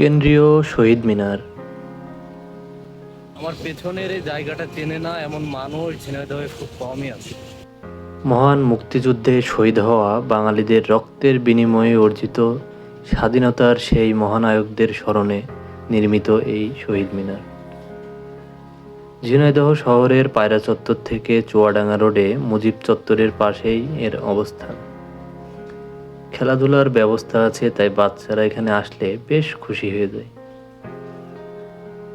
কেন্দ্রীয় শহীদ মিনার। আমার পেছনের এই জায়গাটা চেনে না এমন মানুষ ঝিনাইদহে খুব কমই আছে। মহান মুক্তিযুদ্ধে শহীদ হওয়া বাঙালিদের রক্তের বিনিময়ে অর্জিত স্বাধীনতার সেই মহানায়কদের স্মরণে নির্মিত এই শহীদ মিনার। ঝিনাইদহ শহরের পায়রা চত্বর থেকে চুয়াডাঙ্গা রোডে মুজিব চত্বরের পাশেই এর অবস্থান। খেলাধুলার ব্যবস্থা আছে, তাই বাচ্চারা এখানে আসলে বেশ খুশি হয়ে যায়।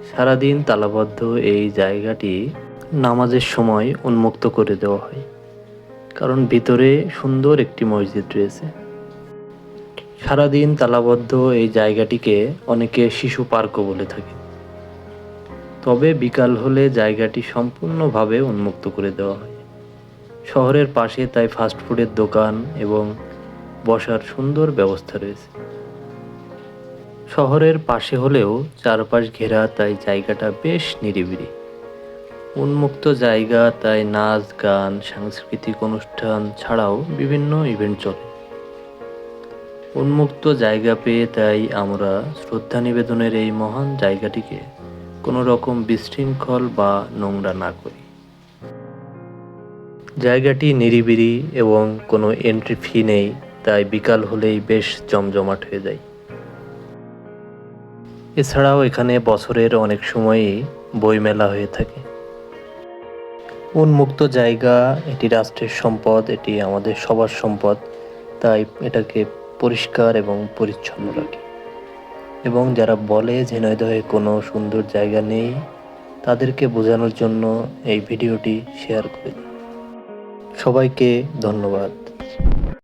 সারাদিন তালাবদ্ধ এই জায়গাটি নামাজের সময় উন্মুক্ত করে দেওয়া হয়, কারণ ভিতরে সুন্দর একটি মসজিদ রয়েছে। সারাদিন তালাবদ্ধ এই জায়গাটিকে অনেকে শিশু পার্কও বলে থাকে। তবে বিকাল হলে জায়গাটি সম্পূর্ণভাবে উন্মুক্ত করে দেওয়া হয়। শহরের পাশে তাই ফাস্টফুডের দোকান এবং বসার সুন্দর ব্যবস্থা রয়েছে। শহরের পাশে হলেও চারপাশ ঘেরা, তাই জায়গাটা বেশ নিরিবিলি। উন্মুক্ত জায়গা, তাই নাচ, গান, সাংস্কৃতিক অনুষ্ঠান ছাড়াও বিভিন্ন ইভেন্ট চলে। উন্মুক্ত জায়গা পেয়ে তাই আমরা শ্রদ্ধা নিবেদনের এই মহান জায়গাটিকে কোনো রকম বিশৃঙ্খল বা নোংরা না করি। জায়গাটি নিরিবিলি এবং কোনো এন্ট্রি ফি নেই। তাই বিকাল হলেই বেশ জমজমাট হয়ে যায়। এছাড়াও এখানে বছরের অনেক সময়ই বইমেলা হয়ে থাকে। উন্মুক্ত জায়গা, এটি রাষ্ট্রের সম্পদ, এটি আমাদের সবার সম্পদ, তাই এটাকে পরিষ্কার এবং পরিচ্ছন্ন রাখি। এবং যারা বলে যে ঝিনাইদহে কোনো সুন্দর জায়গা নেই, তাদেরকে বোঝানোর জন্য এই ভিডিওটি শেয়ার করে সবাইকে ধন্যবাদ।